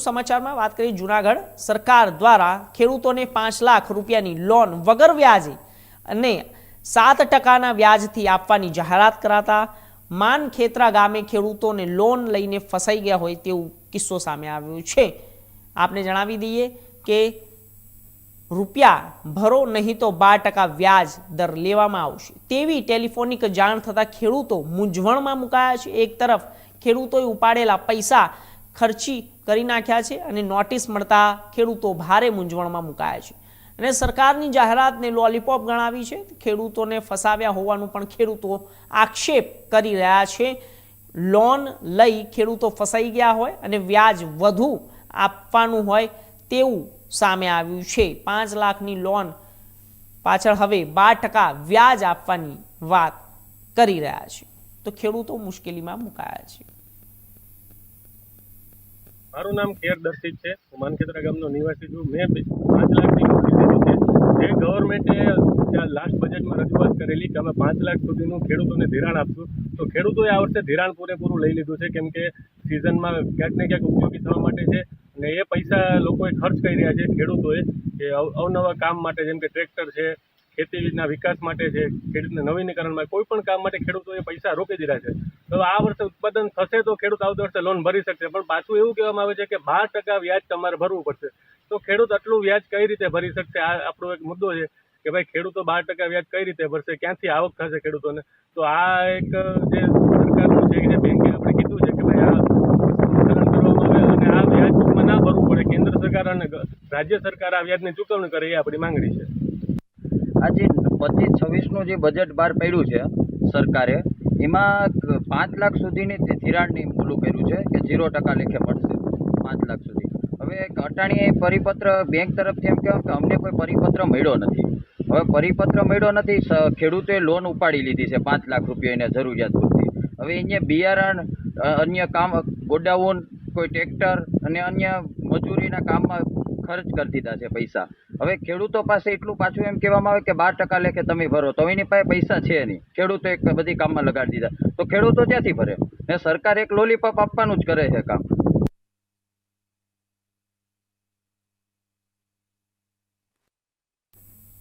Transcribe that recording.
સમાચારમાં? વાત કરીએ જુનાગઢ. સરકાર દ્વારા ખેડૂતોને પાંચ લાખ રૂપિયાની લોન વગર વ્યાજે અને સાત ટકાના વ્યાજથી આપવાની જાહેરાત કરાતા. માન ખેતરા ગામે ખેડૂતોને લોન લઈને ફસાઈ ગયા હોય તેવું કિસ્સો સામે આવ્યો છે. આપને જણાવી દઈએ કે રૂપિયા ભરો નહીં તો બાર ટકા વ્યાજ દર લેવામાં આવશે. તેવી ટેલિફોનિક જાણ થતાં ખેડૂતો મૂંઝવણમાં મુકાયા છે. એક તરફ ખેડૂતોએ ઉપાડેલા પૈસા ખર્ચી કરી નાખ્યા છે અને નોટિસ મળતા ખેડૂતો ભારે મૂંઝવણમાં મુકાયા છે. અને સરકારની જાહેરાતને લોલીપોપ ગણાવી છે. ખેડૂતોને ફસાવ્યા હોવાનું પણ ખેડૂતો આક્ષેપ કરી રહ્યા છે. લોન લઈ ખેડૂતો ફસાઈ ગયા હોય અને વ્યાજ વધુ આપવાનું હોય તેવું સામે આવ્યું છે. પાંચ લાખની લોન પાછળ હવે બાર ટકા વ્યાજ આપવાની વાત કરી રહ્યા છે. તો ખેડૂતો મુશ્કેલીમાં મુકાયા છે. મારું નામ કેર દર્શિત છે. હું માનખેતરા ગામનો નિવાસી છું. મેં પાંચ લાખની નોકરી લીધી છે. જે ગવર્મેન્ટે ત્યાં લાસ્ટ બજેટમાં રજૂઆત કરેલી કે અમે પાંચ લાખ સુધીનું ખેડૂતોને ધિરાણ આપશું. તો ખેડૂતોએ આ વર્ષે ધિરાણ પૂરેપૂરું લઈ લીધું છે, કેમ કે સિઝનમાં ક્યાંક ને ક્યાંક ઉપયોગી થવા માટે છે. અને એ પૈસા લોકોએ ખર્ચ કરી રહ્યા છે ખેડૂતોએ, કે અવ- અવનવા કામ માટે, જેમ કે ટ્રેક્ટર છે ખેતીના વિકાસ માટે છે ખેડૂતને નવીનીકરણ માટે કોઈ પણ કામ માટે ખેડૂતોએ પૈસા રોકી દીધા છે. તો આ વર્ષે ઉત્પાદન થશે તો ખેડૂત આવતા વર્ષે લોન ભરી શકશે. પણ પાછું એવું કહેવામાં આવે છે કે બાર ટકા વ્યાજ તમારે ભરવું પડશે. તો ખેડૂત આટલું વ્યાજ કઈ રીતે ભરી શકશે? આ આપણો એક મુદ્દો છે કે ભાઈ ખેડૂતો બાર ટકા વ્યાજ કઈ રીતે ભરશે? ક્યાંથી આવક થશે ખેડૂતોને? તો આ એક જે સરકારનું છે, જે બેંકે આપણે કીધું છે કે ભાઈ આ કરવામાં આવે અને આ વ્યાજ ના ભરવું પડે. કેન્દ્ર સરકાર અને રાજ્ય સરકાર આ વ્યાજની ચૂકવણી કરે એ આપણી માંગણી છે. આજે પચીસ, છવ્વીસનું જે બજેટ બહાર પડ્યું છે સરકારે, એમાં પાંચ લાખ સુધીની ધિરાણની ઓલું કર્યું છે કે ઝીરો ટકા લેખે મળશે પાંચ લાખ સુધી. હવે અટાણીએ પરિપત્ર બેંક તરફથી એમ કહેવાય કે અમને કોઈ પરિપત્ર મળ્યો નથી. હવે પરિપત્ર મળ્યો નથી ખેડૂતોએ લોન ઉપાડી લીધી છે પાંચ લાખ રૂપિયા એને જરૂરિયાત પૂરતી. હવે અહીંયા બિયારણ અન્ય કામ, ગોડાઉન, કોઈ ટ્રેક્ટર અને અન્ય મજૂરીના કામમાં ખર્ચ કરી દીધા છે પૈસા. હવે ખેડૂતો પાસે એટલું પાછું એમ કહેવામાં આવે કે બાર ટકા લેખે તમે ભરો, તો એની પાસે પૈસા છે નહીં. ખેડૂતો એક બધી કામમાં લગાડી દીધા. તો ખેડૂતો ક્યાંથી ભરે? ને સરકાર એક લોલીપોપ આપવાનું જ કરે છે કામ.